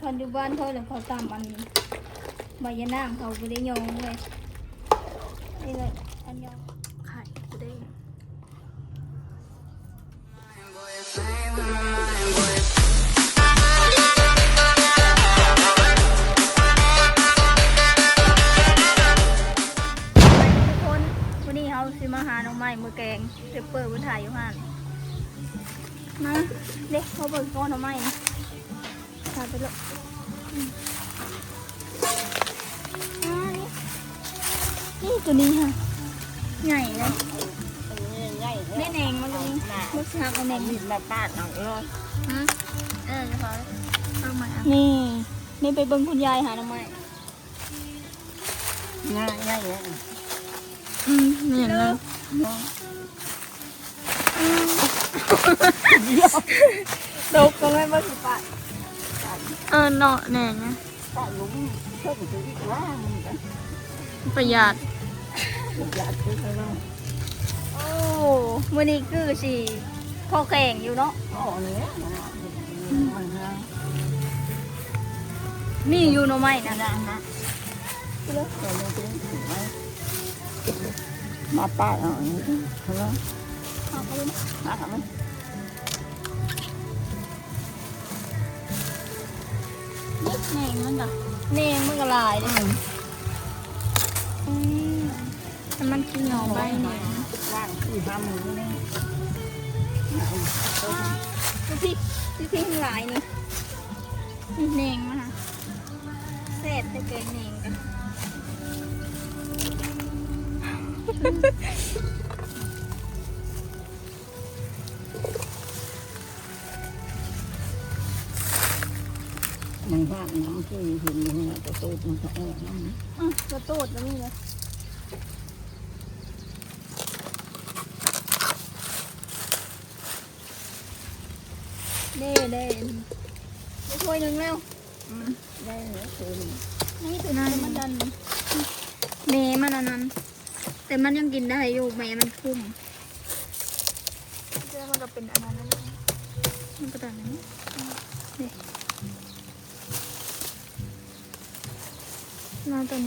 คันอยู่บ้านเขาเลยเขาตามอันใบยะนางเขาไม่ได้ยองเลยนี่เลยอันยองไข่กูได้ทุกคนวันนี้เขาสิมาหาน้องใหม่มือแกงเดี๋ยวเปิดวันถ่ายอยู่ห่านมาเด็กเขาเปิดก้อนน้องใหม่นะถ่ายไปเลย นี่ตัวนี้ค่ะ ใหญ่เลยแม่แนงมันตรงนี้ลูกชายเอาแนงมีมาปาดเอาเลยฮะเออเขาเอามานี่ นี่ไปเบิ้งคุณยายหาน้องใหม่ง่ายง่ายเลยอืมเห็นเลยดกก็ไม่มาสิปะ เออเนาะแหน่งนะปาดลุงเพิ่มถึงว่ามันกันประหยัดอยากซื้อแล้วโอ้มื่อนี้คือสิพ่อแข่งอยู่เนาะอ๋อเนี้ยมันฮะนี่อยู่เนาะไม่นะนะนะเลิกเดี๋ยวมันจะมาปาดเอาอย่างนี้แล้วเอาไปเลยนะมาทำมั แหน่งมันเหรอแหน่งมันก็หลายเลยอืมแต่มันขี้เหงาใบเนี่ยว่างที่ห้ามือนี่ดูพี่ดูพี่มันหลายนี่นี่แหน่งมาฮะเศษแต่เกินแหน่งกัน มันว่างน้ำที่เห็นอย่างเงี้ยตัวโตมันจะแอบน้ำอืมกระโดดแล้วนี่เลยเด้เด้ไปถ้วยหนึ่งแล้วได้เหรอตัวนี้นี่ตัวนั้นมันดันเมมันอันนั้น แต่มันยังกินได้อยู่แม่มันคุ้มเจ้ามันก็เป็นอันนั้นนั่นเองมันก็แบบนี้นี่าตัวนี้นะตัว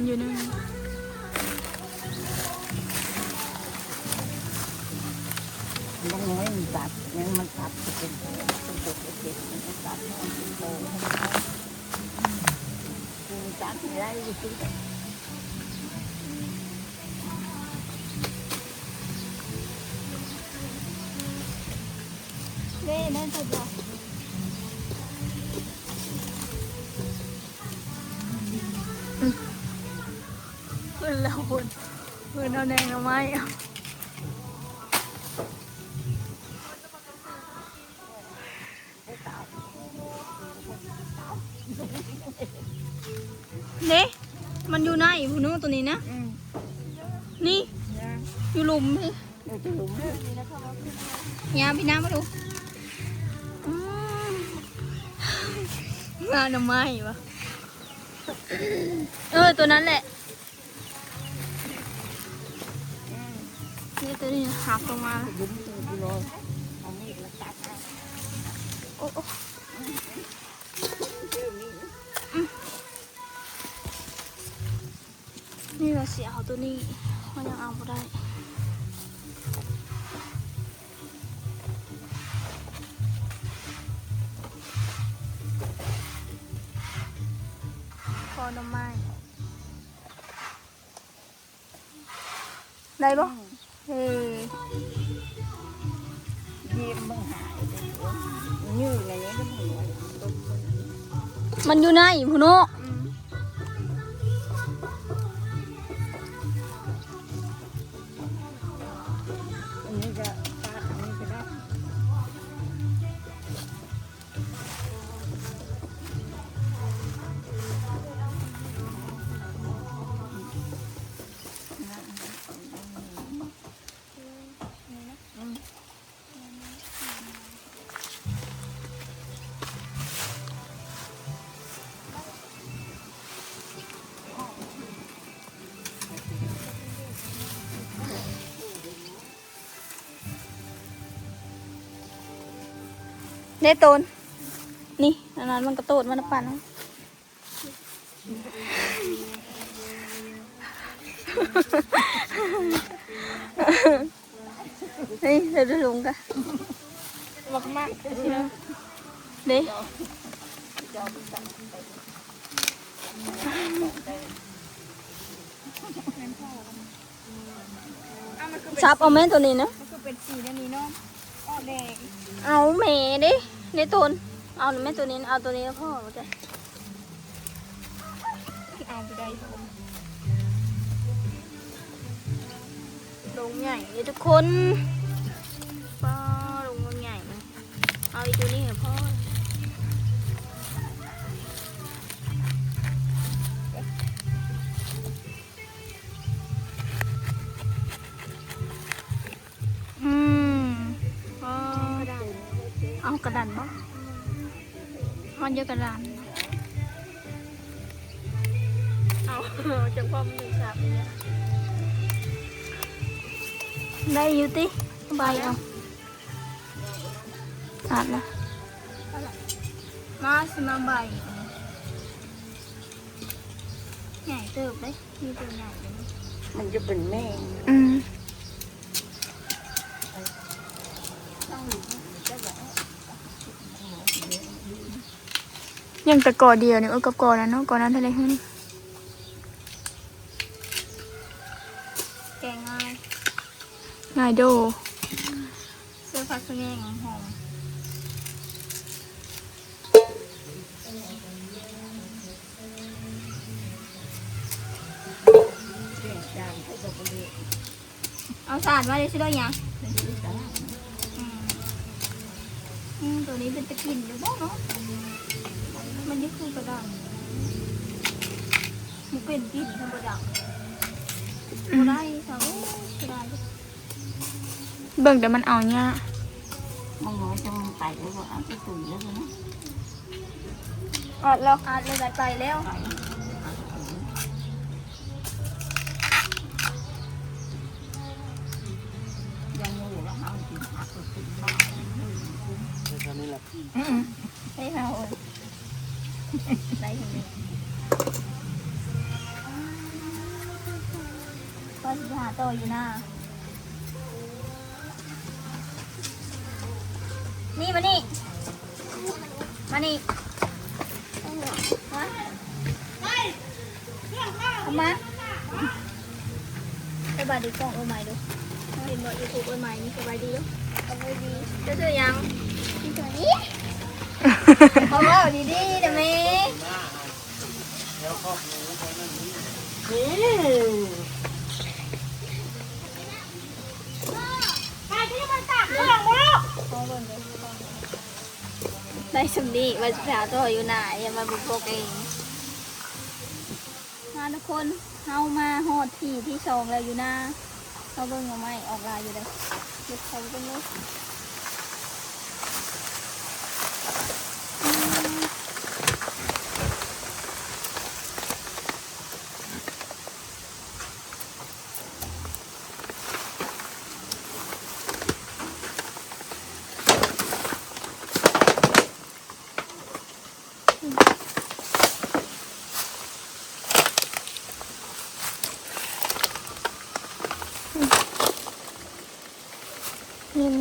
มันอยู่นั่นมันน้อยมันตัดยังมันตัดจะเป็นเป็นตัวเด็กมันตัดมันโตมันตัดได้อยู่ที่ เอาแดงเอาไม้เอาเด้มันอยู่ไหนผู้นู้นตัวนี้นะ อืมนี่นะอยู่หลุมพี่เดี๋ยวจะหลุมเนี่ยยามพี่น้ำมาดูอืมงานหน่อไม้ปะเออตัวนั้นแหละ นี่ตัวนี้หักลงมาแล้วหลุมตัวกิโอ้โอ้นี่เราเสียเอาตัวนี้มันยังเอาไม่ได้คอหน่อไม้ได้ปะ มันอยู่ไหนพูโน เด้โตน นี่อันนั้นมันกระโตดมันปั่นเอาเฮ้ยเดี๋ยวจะลงกันบอกมากเด้ซับเอาแม่ตัวนี้นะมันก็เป็นสีนั่นนี่เนาะอ้อแดงเอาแม่ดิในตูน เอาแม่ตัวนี้ เอาตัวนี้ก็พ่อมาจ้ะที่เอาไปได้ผมลงใหญ่เลยทุกคนป้าลงมันใหญ่เลยเอาอีตัวนี้เหรอพ่ออื กระดานบ่มันเยอะกระดานเอาจังพ่อมันมีฉากเนี่ยได้อยู่ติใบเอาอาดละมาสิมาใบใหญ่เติบเลยมีตัวใหญ่เลยมันจะเป็นแม่งอืม ต้องจะแบบ ยังแต่กอเดียวเนี่ยเออกับกอนั้นเนาะกอนั้นเท่าไรฮะนี่แกงง่ายง่ายโดเสื้อผ้าสแงงหอมเรียกจานให้กับเด็กเอาสาดมาเลยสิได้ยังเป็นที่ตลาดอืมอืมตัวนี้เป็นตะกินหรือเปล่าเนาะมั นนี่คือกระดังมันเป็นกลินธรรมดาบ่ได้สาวบ่ได้เบิ่งแต่มันเอาเนี่ยมันน้อยจะมันไปแล้วก็เอาไปตุ๋ยแล้วนะอาดแล้วอาดเลยได้ไปแล้วไปยังอยู่แล้วเอากินผักก็กินบ้างให้เรา ได้ถึงนี้ก็สิหาโตอยู่นะนี่มานี่มานี่มาเอามาสบายดีกล้องเออใหม่ดูเห็นบอกยูทูบเออใหม่นี่สบายดีดูสบายดีเจะเจอยังที่ตัวนี้เขาว่าดีดีๆนะแม่ ได้สำนีว่าจะหาตัวอยู่ไหนอย่ามาบุกโกเองมาทุกคนเฮามาฮอดที่ที่สองแล้วอยู่หนะเขาเบิ่งเอาไม่ออกลายอยู่เลยเด็กเขาเบิ่งเลยอืม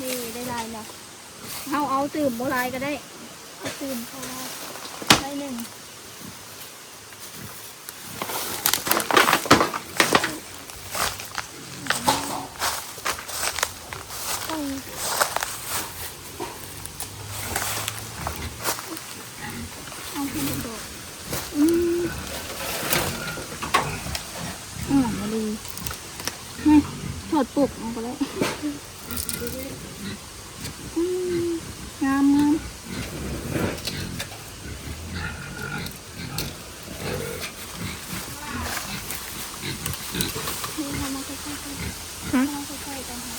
นี่นี่ได้ลายแล้วเอาเอา ตื่มโบลายก็ได้ตื่มพอได้หนึ่ง เอาให้ดูดูอืมอ่ามาดีนี่ถอดปุกออกไปแล้วอืมงามงามนี่ทำมาใกล้ๆกันทำมาใกล้ๆกันค่ะ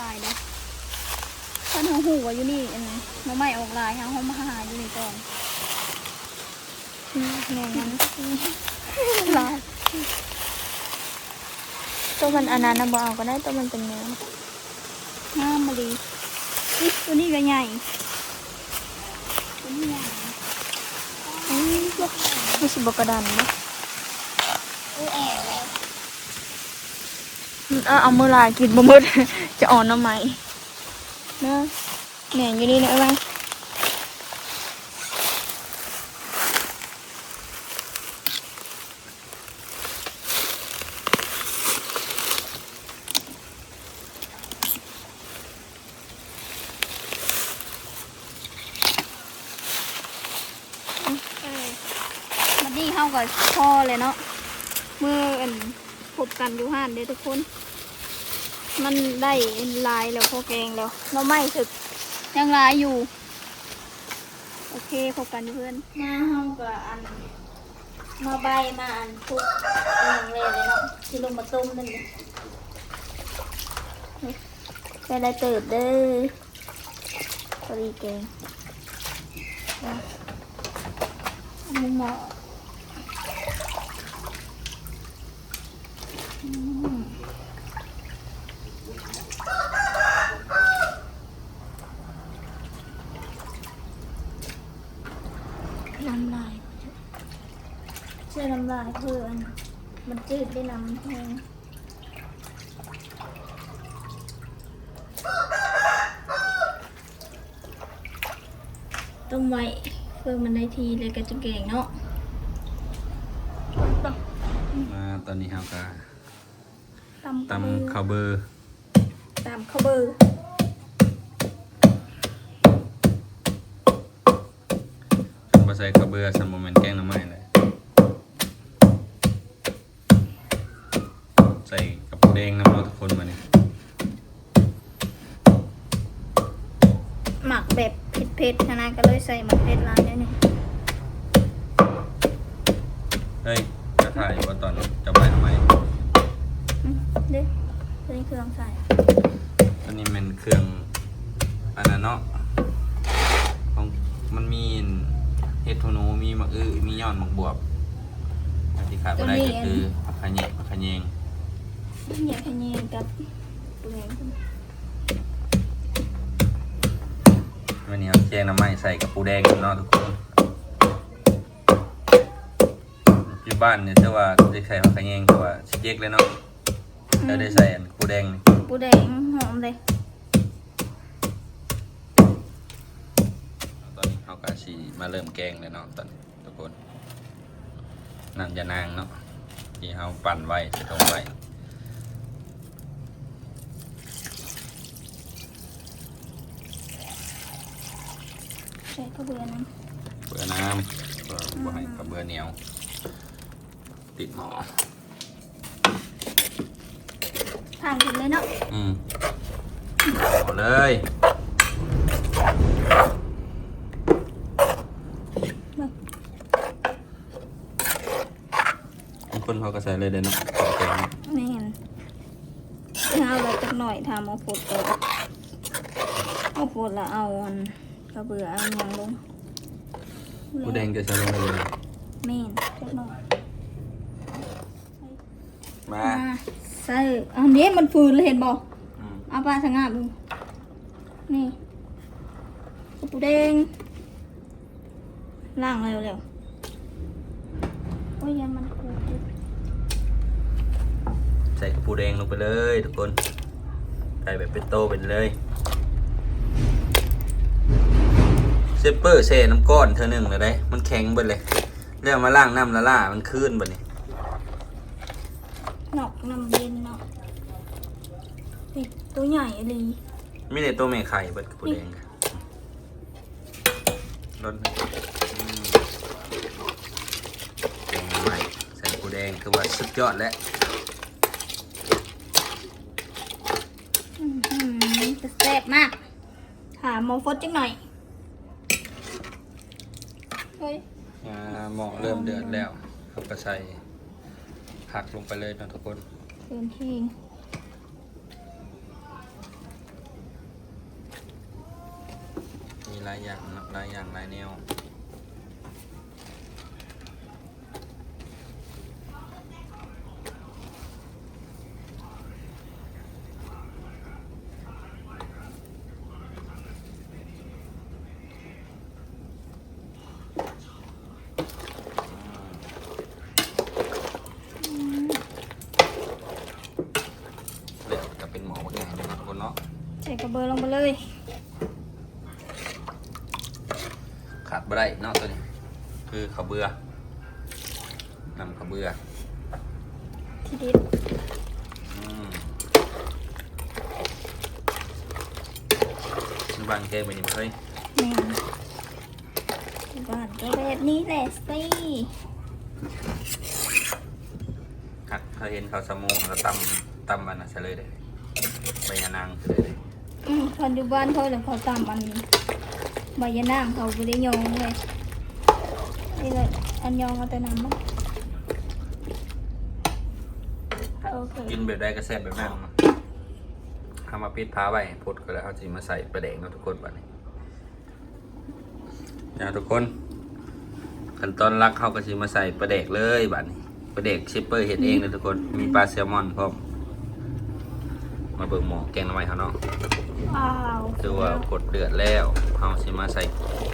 ลายนะท่านเขาหูว่าอยู่นี่อันนี้น้องไม่ออกลายค่ะเขามาหาอยู่นี่ก่อน อืมแม่งั้น ลาย ตัวมันอันนั้นนะบ่เอาก็ได้ตัวมันเป็นเนื้องามมาดีนี่ตัวนี้ก็ใหญ่ตัวนี้ใหญ่อืมไม่สิบกระดันเนาะอู้แอบแล้วอืมเอาเอามือลายกินบ่หมดจะอ่อนเอาไหมเนาะแหน่อยู่นี่นะเอ้ยไหม เออมันนี่เข้ากับพ่อ เลยเนาะเมื่ออันพบกันอยู่ห้านเด้อทุกคน มันได้ลายแล้วพอแกงแล้วเราไม่ถึกยังลายอยู่ โอเคพบกันอยู่เพื่อนมาเฮากับอันมาใบมาอันทุกอย่างเลยเลยเนาะที่ลงมาต้มนั่นเลยไปได้เติบเด้อพอดีแกงเอาอันนี้เหมาะอืม น้ำลายเชื่อน้ำลายเพื่อน มันจืดได้น้ำแห้งต้มไว้เพื่อมันได้ทีเลยก็จะเก่งเนาะ มาตอนนี้เราก็ ตำตำข้าวเบอร์ตำข้าวเบอร์มาใส่ข้าวเบอร์สัมโมเมนต์แกงหน้ำไม้เลยใส่กระปุกแดงน้ำเราทุกคนมาเนี่ยหมักแบบเผ็ดๆขนาดก็เลยใส่หมักเผ็ดร้านนี้นี่เฮ้ยจะถ่ายว่าตอนจะไปทำไม อืมเด้ตัวนี้ เครื่องใส่ตอนนี้มันเครื่องอันนั้นเนาะของมันมีเห็ดโทนูมีมะอื้อมียอดมะบวบอันที่ขาดไม่ได้ก็คือมะขะเยงมะขะเยงอยากให้เย็นกับตัวเองวันนี้เราแกงหน้ำไม้ใส่กระปูแดงกันเนาะทุกคนอยู่บ้านเนี่ยถ้าว่าจะใส่มะขะเยงแต่ว่าสิเจ๊กเลยเนาะ แล้วได้ใส่อันกระปูแดงนี่ปูแดงหอมเลยตอนนี้เขาก็ชีมาเริ่มแกงเลยเนาะตอนนี้ทุกคนน้ำยานางเนาะที่เขาปั่นไว้ใส่ถุงไว้ใส่ข้าวเบื่อนะเบื่อน้ำเบื่อบ่ให้กับเบื่อเหนียว ติดหมอ ทานกันเลยเนาะอืมหมอเลยทุกคนเขาก็ใส่เลยเด้อเนาะใส่แกงเนาะไม่เห็นเอาอะไรจักหน่อยทำเอาผดก่อนเอาผดแล้วเอาอันข้าวเบื่อเอาหยังลงปูแดงจะใส่ลงไปเลยแม่นจักหน่อยมาอ่า ใส่อันนี้มันฟืนเลยเห็นบอกอืมเอาปลาสงาบดูนี่กระปูแดงล่างเร็วเร็วๆโอ้ยอยันมันคูดใส่ปูแดงลงไปเลยทุกคนใส่แบบเป็นโตเป็นเลยเซปเปอร์แช่น้ำก้อนเธอหนึ่งเลยได้มันแข็งเบิดเลยแล้วมาล่างน้ำละล่ามันขึ้นบัดนี้นอกน้ำเย็นเนาะนี่ตัวใหญ่อะไรไม่ได้ตัวแม่ไข่เบิดกับปูแดงกันรสอืมแกงใหม่ใส่ปูแดงคือว่าสุดยอดแล้วอื้อหือจะแซ่บมากหาโมฟดจังหน่อยเฮ้ยอ่าหม้อเริ่มเดือดแล้วเราก็ใส่ผักลงไปเลยนะทุกคนเกินที่ ห ลายอย่างหลายอย่างหลายแนว เดี๋ยวจะเป็นหมอว่าไงเนาะทุกคนเนาะ ใส่กระเบอร์ลงไปเลย ขาด บ่ได้เนาะตัวนี้ คือข้าวเบื่อนำข้าวเบื่อทีเด็ดอืมบางแกงไปนี่เฮ้ยแม่นบ้านก็แบบนี้แหละสิหักเขาเห็นเขาสมูแล้วตำตำมันน่ะเฉลยเลยใบยานางเฉลยเลย อืมคนอยู่บ้านเขาเลยเขาตามอัน ใบยะนางเขาไม่ได้ยองเลยนี่เลยอันยองเอาแต่น้ำมันโอเคกินแบบได้ก็แซ่บแบบนั้นเนาทำมาปิดพ้าไว้พดก็แล้วเขาจะมาใส่ปลาแดงเนาะทุกคนบัดนี้นะทุกคนขั้นตอนรักเขาก็จะมาใส่ปลาแดกเลยบัดนี้ปลาแดกชิปเปอร์เห็ดเองเลยทุกคนมีปลาแซลมอนพร้อม มาเบิ่งหมอแกงหน้ำไม้เขาเนาะว้าวคือว่ากดเดือดแล้วเขาสิมาใส่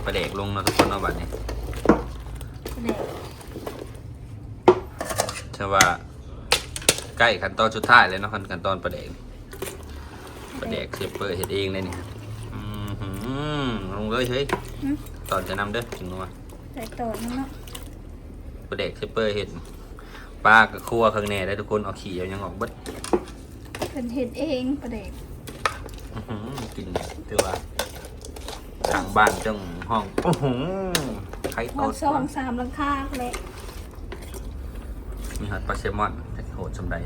ปลาแดกลงเนาะทุกคนเนาะบัดนี้เด็กใช่ว่าใกล้ขั้นตอนสุดท้ายเลยเนาะขั้นตอนปลาแดกปลาแดกชิปเปอร์เห็ดเองเลยนี่อือหือลงเลยเฮ้ยหึตอนจะนำเด้อถึงนัวใส่ต่อน้ำเนาะปลาแดกชิปเปอร์เห็ดปลากับคั่วข้างในได้ทุกคนเอาขี้เอายังออกเบิด เป็นเห็ดเองประเด็กอื้อหือกินถือว่าทางบ้านจังห้องโอ้โหไข่วัต้นมสองสามหลังคาเลยมีฮัตปลาเซลมอนแต่โหดสำใด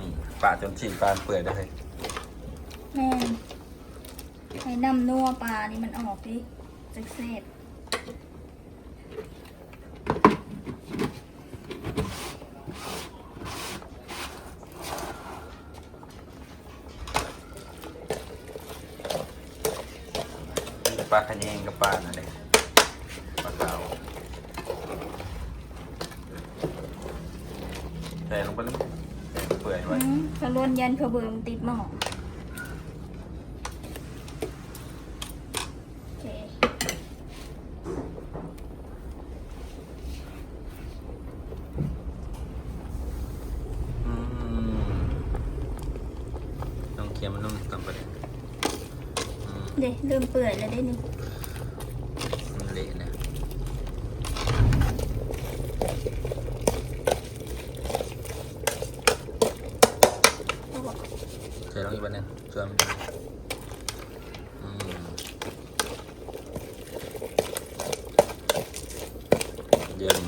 นี่ปลาจนชิ้นปลาเปื่อยได้แม่นให้น้ำนัวปลานี่มันออกดิจักเสบ มีปลาขะแยงกับปลานั่นเองปลาขาวใส่ลงไปเลยใส่เปื่ อยไว้อืมกระล้วนยันเขาเบิ่งติดหม้อโอเคอืมต้องเคี่ยวมันนุ่มต้องไปเลยอืม เด็เริ่มเปื่อยแล้วได้นี่มันเละเนี่ย เขาบอก ใส่ลงอีกวันหนึงช่วยมันอืมเยี่ยม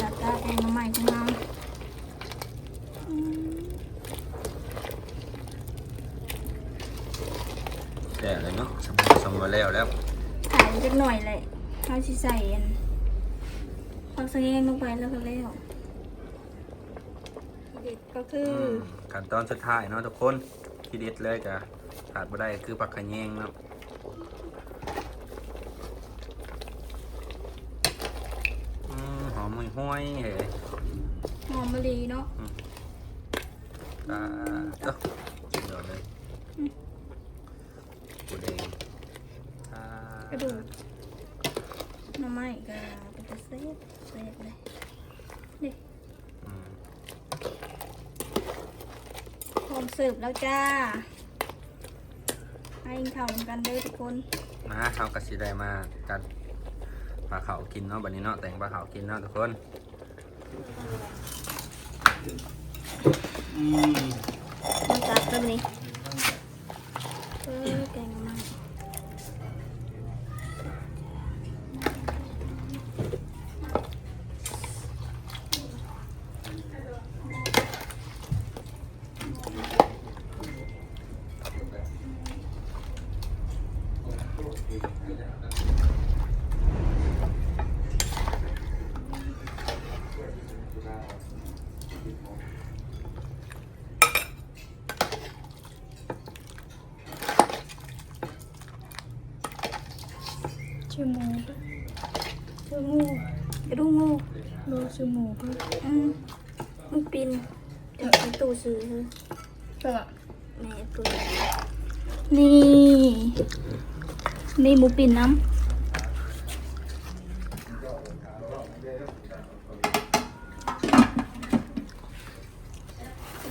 ดาตาแองน้ำใหม่ของเราอืม แก่เลยเนาะ สมสมมาแล้วแล้วถ่ายจักหน่อยเลยเขาสิใส่อันเอาสะเงงลงไปแล้วก็แล้วเด็ดก็คืออืมขั้นตอนสุดท้ายเนาะทุกคนที่เด็ดเลยกะขาดไม่ได้คือผักขะแยงเนาะอืมหอมห้วยๆเฮ้ยหอมมะลิเนาะ อ่าเอ้ากินเดี๋ยวเลยกูแดงอ่าก ระดูกหน้ำไม้ก็เป็นตะเซฟเซฟเลยนี่อืมพร้อมเสิร์ฟแล้วจ้าให้เข้ากันเด้อทุกคนมาเขากระสีได้มากัดปลาเขาวกินเนาะบัดนี้เนาะแต่งปลาเขาวกินเนาะทุกคนมาจับกันนี่ ชื่อหมูชื่องูกระดูกงูโลชื่อหมูก็อืมมันปินเดี๋ยวไปตู้ซื้อสละแม่ตู้นี่ นี่หมูปินน้ำ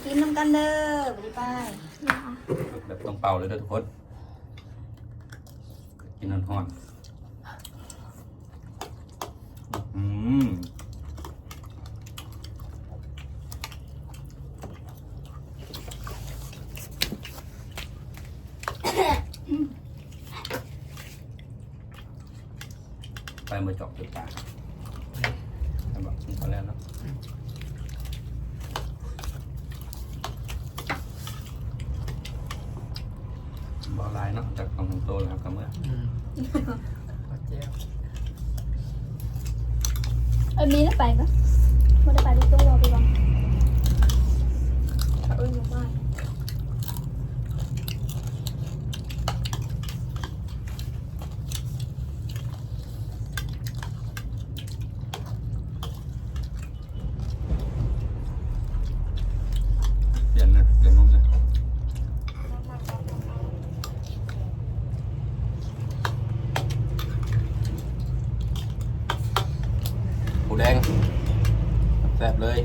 กินน้ำกันเด้อไปไปแบบต้องเป่าเลยเด้อทุกคน กินน้ำทอด อืมไปมาเจอกจุดตาทำแบบนี้เขาแล้วเนาะบอลายเนาะจากกองทัพโตเลยครับกับเมื่อเออมีแล้วไปปะไม่ได้ไปที่ตู้เราไปบ้าง ถ้าเอิ้นหมู่บ้าน เปลี่ยนนะเปลี่ยนมุมเลยหมูแดงแซ่บเลย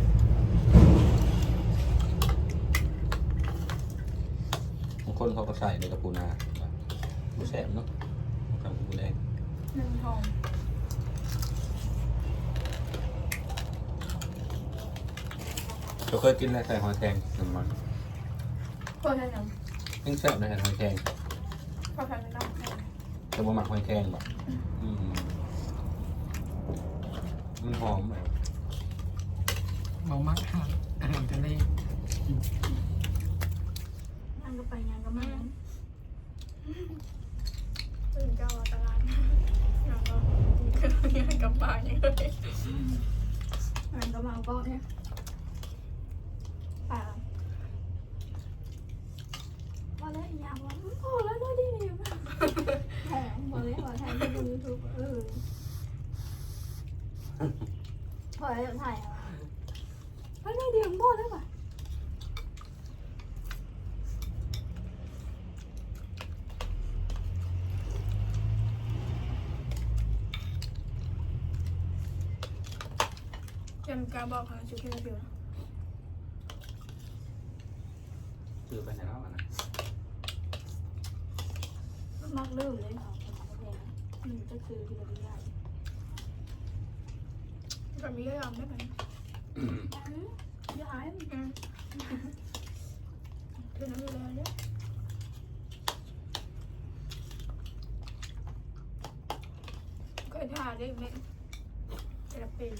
บา งคนเขาก็ใส่ในกระปูนาหมูแซ่บเนาะทำหมูแดงหนึ่งหอมเราเคยกินแล้วใส่หอยแครงน้ำมันพอใช่ยังยังแซ่บเลยหอยแครงพอใช่ไม่ต้องจะมาหมักหอยแครงแบบมันหอมแบบเมามักค่ะอาหารทะเล นก็ไปงานก็มาตื่นเก้านตลาดแล้วก็กินกับปลาอย่างเงี้ยอันก็มาก็เนี่ยป่ามาแล้วอีกอย่างว่าพอแล้วด้ดีเนี่ยแถมมาเลยว่าแถมไปดูยูทูบเออพอแล้วถ่ายไม่ได้เดี๋ยวหมดแล้วป่ะ เจมกาบอกค่ะชูแค่เดียวซื้อไปไหนแล้วอะนะมักลืมเลยค่ะมันจะคือที่เราไม่ได้แบบนี้ก็ยอมได้ไหมย้ายอืมคือน้ำอยู่แล้วเนี่ยเคยทานได้ไหมจะเป็น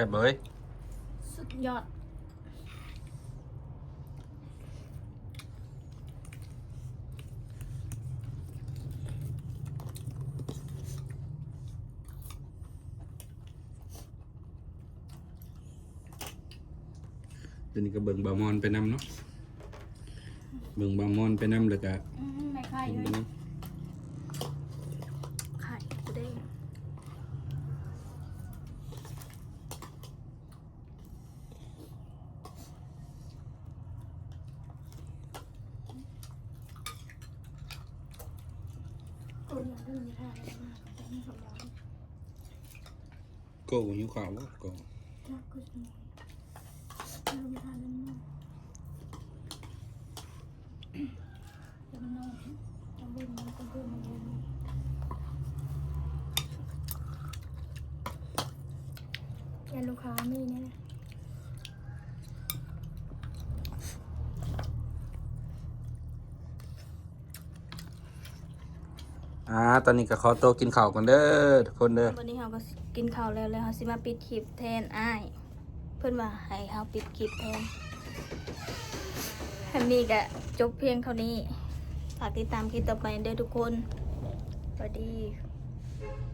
ซ่บเลยสุดยอดเดี๋ยวนี้ก็เบิ่งบามอนไปนำเนาะ เบิ่งบามอนไปนำแล้วก็ไม่ค่ายกินเลไป ย น ไข่กูได้ำ โก้หิวข้าวบ่โก้แกลูกค้ามีเนี่ยนะ อ่าตอนนี้ก็ขอโตวกินข้าวก่อนเด้อทุกคนเด้อวันนี้เราก็กินข้าวแล้วเลยเขาสิมาปิดคลิปแทนอ้ายเพื่อนว่าให้เขาปิดคลิปแทนอันนี้ก็จบเพียงเท่านี้ฝากติดตามคลิปต่อไปเด้อทุกคนสวัสดี